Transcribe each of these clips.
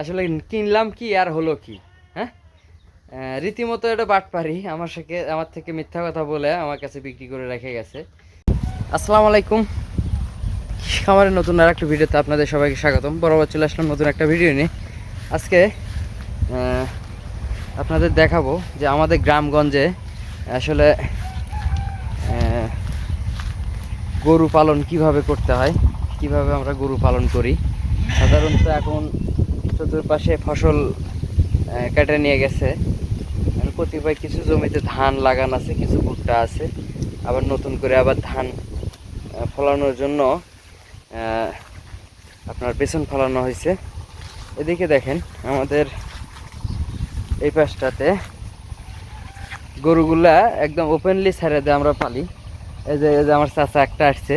আসলে কিনলাম কি আর হলো কি হ্যাঁ? রীতিমতো এটা বাট পারি আমার সাথে, আমার থেকে মিথ্যা কথা বলে আমার কাছে বিক্রি করে রেখে গেছে। আসসালামু আলাইকুম। খামারের নতুন আর একটা ভিডিওতে আপনাদের সবাইকে স্বাগতম। বরাবর চলে আসলাম নতুন একটা ভিডিও নিয়ে। আজকে আপনাদের দেখাবো যে আমাদের গ্রামগঞ্জে আসলে গরু পালন কীভাবে করতে হয়, কীভাবে আমরা গরু পালন করি। সাধারণত এখন চতুর্পাশে ফসল কেটে নিয়ে গেছে। কতিপয় কিছু জমিতে ধান লাগানো আছে, কিছু ভুট্টা আছে। আবার নতুন করে আবার ধান ফলানোর জন্য আপনার পেছন ফলানো হয়েছে। এদিকে দেখেন, আমাদের এই পাশটাতে গরুগুলা একদম ওপেনলি ছেড়ে দিয়ে আমরা পালি। এই যে আমার চাচা একটা আসছে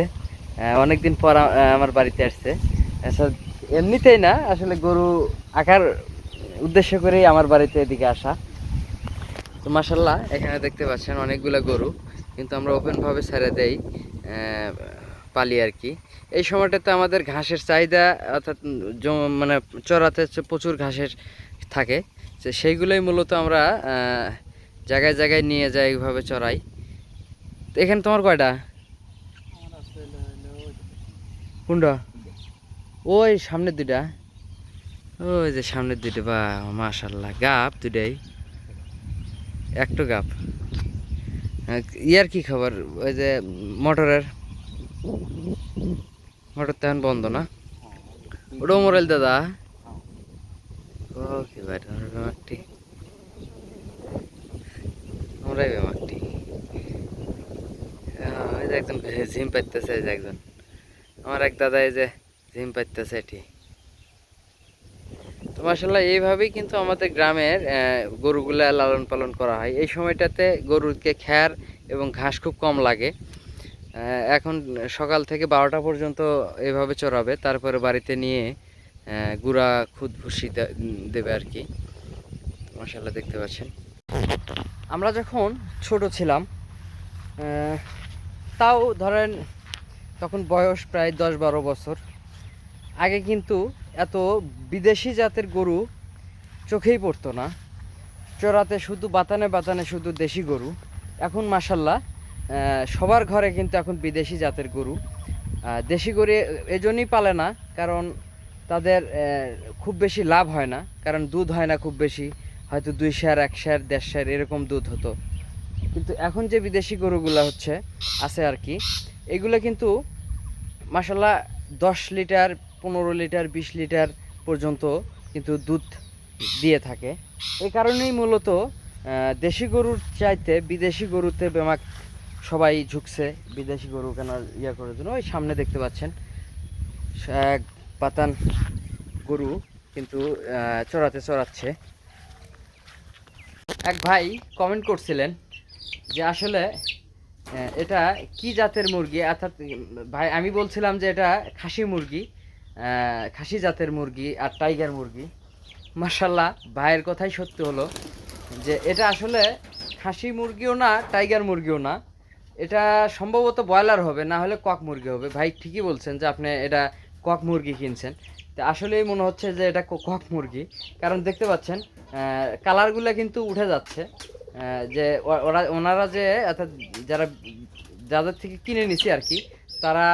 অনেকদিন পর আমার বাড়িতে আসছে। এমনিতেই না আসলে গরু আঁকার উদ্দেশ্য করেই আমার বাড়িতে এদিকে আসা। তো মাসাল্লাহ এখানে দেখতে পাচ্ছেন অনেকগুলো গরু কিন্তু আমরা ওপেনভাবে ছেড়ে দেই পালি আর কি। এই সময়টাতে আমাদের ঘাসের চাহিদা অর্থাৎ মানে চড়াতে প্রচুর ঘাসের থাকে। সেইগুলোই মূলত আমরা জায়গায় জায়গায় নিয়ে যাই এইভাবে চড়াই। তো এখানে তোমার কয়টা? কোনটা ওই সামনের দুইটা। ওই যে সামনের দুইটা, বা মাশাল্লাহ গাপ দুইটাই। একটু গাপ ইয়ার কি খবর? ওই যে মোটরের? মোটর তেমন বন্ধ না? ওটাও মোরাইল দাদা। ওকে ভাই এই যে একজন ঝিম পাইতেছে একজন। আমার এক দাদা এই যে ঝিম পাইতেছে এটি তো মাসাল্লাহ এইভাবেই কিন্তু আমাদের গ্রামের গরুগুলা লালন পালন করা হয়। এই সময়টাতে গরুকে খ্যার এবং ঘাস খুব কম লাগে। এখন সকাল থেকে বারোটা পর্যন্ত এভাবে চড়াবে। তারপরে বাড়িতে নিয়ে গুড়া, খুদ, ভুসি দেবে আর কি। মাসাল্লাহ দেখতে পাচ্ছেন। আমরা যখন ছোট ছিলাম তাও ধরেন তখন বয়স প্রায় দশ বারো বছর। আগে কিন্তু এত বিদেশি জাতের গরু চোখেই পড়তো না। চোরাতে শুধু বাতানে বাতানে শুধু দেশি গরু। এখন মাসাল্লাহ সবার ঘরে কিন্তু এখন বিদেশি জাতের গরু। দেশি গরু এজন্যই পালে না, কারণ তাদের খুব বেশি লাভ হয় না। কারণ দুধ হয় না খুব বেশি, হয়তো দুই শেয়ার এক শেয়ার দেড় শেয়ার এরকম দুধ হতো। কিন্তু এখন যে বিদেশি গরুগুলো হচ্ছে, আছে আর কি। এগুলো কিন্তু মাসাল্লাহ দশ লিটার পনেরো লিটার, বিশ লিটার পর্যন্ত কিন্তু দুধ দিয়ে থাকে। এই কারণেই মূলত দেশি গরুর চাইতে বিদেশি গরুতে বেমাক সবাই ঝুঁকছে। বিদেশি গরু কেনার ইয়া করার জন্য। ওই সামনে দেখতে পাচ্ছেন এক পাতান গরু কিন্তু চড়াতে চড়াচ্ছে। এক ভাই কমেন্ট করছিলেন যে আসলে এটা কি জাতের মুরগি? অর্থাৎ, ভাই, আমি বলছিলাম যে এটা খাসি মুরগি। খাসি জাতের মুরগি আর টাইগার মুরগি। মার্শাল্লাহ ভাইয়ের কথাই সত্যি হলো যে এটা আসলে খাসি মুরগিও না, টাইগার মুরগিও না। এটা সম্ভবত ব্রয়লার হবে, না হলে কক মুরগি হবে। ভাই ঠিকই বলছেন যে আপনি এটা কক মুরগি কিনছেন। তো আসলেই মনে হচ্ছে যে এটা কক মুরগি। কারণ দেখতে পাচ্ছেন কালারগুলো কিন্তু উঠে যাচ্ছে। যে ওরা, ওনারা যে, অর্থাৎ যারা, যাদের থেকে কিনে নিছি আর কি, তারা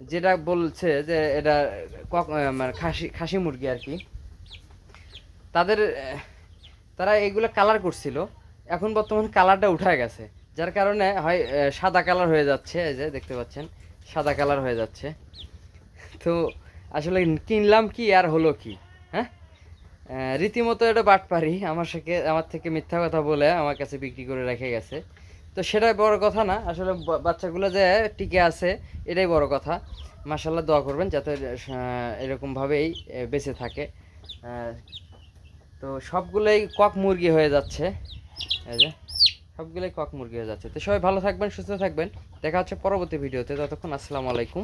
যেটা বলছে যে এটা মানে খাসি খাসি মুরগি আর কি। তাদের, তারা এগুলো কালার করছিল। এখন বর্তমানে কালারটা উঠে গেছে। যার কারণে হয় সাদা কালার হয়ে যাচ্ছে। এই যে দেখতে পাচ্ছেন, সাদা কালার হয়ে যাচ্ছে। তো আসলে কিনলাম কি আর হলো কি হ্যাঁ? রীতিমতো এটা বাট পারি আমার সাথে, আমার থেকে মিথ্যা কথা বলে আমার কাছে বিক্রি করে রেখে গেছে। তো সেটাই বড় কথা না। আসলে বাচ্চাগুলো যে টিকে আছে, এটাই বড় কথা। মাসাল্লাহ দোয়া করবেন যাতে এরকমভাবেই বেঁচে থাকে। তো সবগুলোই কক মুরগি হয়ে যাচ্ছে। এই যে, সবগুলোই কক মুরগি হয়ে যাচ্ছে। তো সবাই ভালো থাকবেন, সুস্থ থাকবেন। দেখা হচ্ছে পরবর্তী ভিডিওতে। ততক্ষণ আসসালামু আলাইকুম।